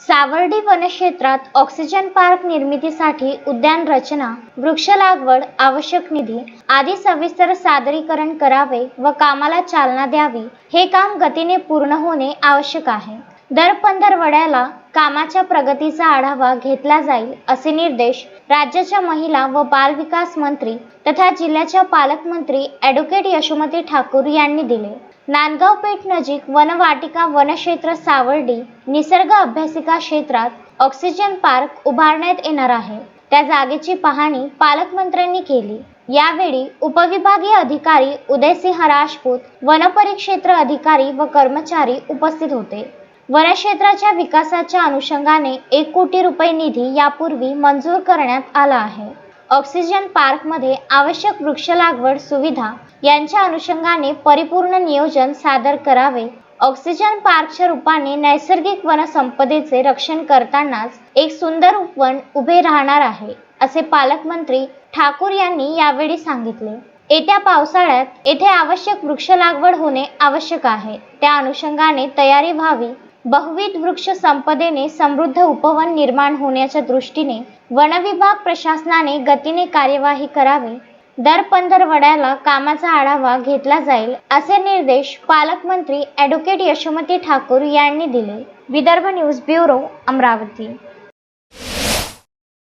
सावर्डी वनक्षेत्रात oxygen park निर्मितीसाठी उद्यान रचना वृक्ष लागवड आवश्यक निधी आदी सविस्तर सादरीकरण करावे व कामाला चालना द्यावी हे काम गतीने पूर्ण होणे आवश्यक आहे. दर पंधरवड्याला कामाच्या प्रगतीचा आढावा घेतला जाईल असे निर्देश राज्याच्या महिला व बाल विकास मंत्री तथा जिल्ह्याच्या पालकमंत्री ॲडव्होकेट यशोमती ठाकूर यांनी दिले. नांदगाव पेठ नजीक वनवाटिका वनक्षेत्र सावर्डी निसर्ग अभ्यासिका क्षेत्रात ऑक्सिजन पार्क उभारण्यात येणार आहे. त्या जागेची पाहणी पालकमंत्र्यांनी केली. यावेळी उपविभागीय अधिकारी उदयसिंह राजपूत वनपरिक्षेत्र अधिकारी व कर्मचारी उपस्थित होते. वनक्षेत्राच्या विकासाच्या अनुषंगाने एक कोटी रुपये निधी यापूर्वी मंजूर करण्यात आला आहे. ऑक्सिजन पार्कमध्ये आवश्यक वृक्ष लागवड सुविधा यांच्या अनुषंगाने परिपूर्ण नियोजन सादर करावे. ऑक्सिजन पार्कच्या रूपाने नैसर्गिक वनसंपदेचे रक्षण करतानाच एक सुंदर उपवन उभे राहणार आहे असे पालकमंत्री ठाकूर यांनी यावेळी सांगितले. येत्या पावसाळ्यात येथे आवश्यक वृक्ष लागवड होणे आवश्यक आहे. त्या अनुषंगाने तयारी व्हावी बहुविध वृक्ष संपदेने समृद्ध उपवन निर्माण होण्याच्या दृष्टीने वनविभाग प्रशासनाने गतीने कार्यवाही करावी. दर पंधरवड्याला कामाचा आढावा घेतला जाईल असे निर्देश पालकमंत्री ॲडव्होकेट यशोमती ठाकूर यांनी दिले. Vidarbha news bureau Amravati.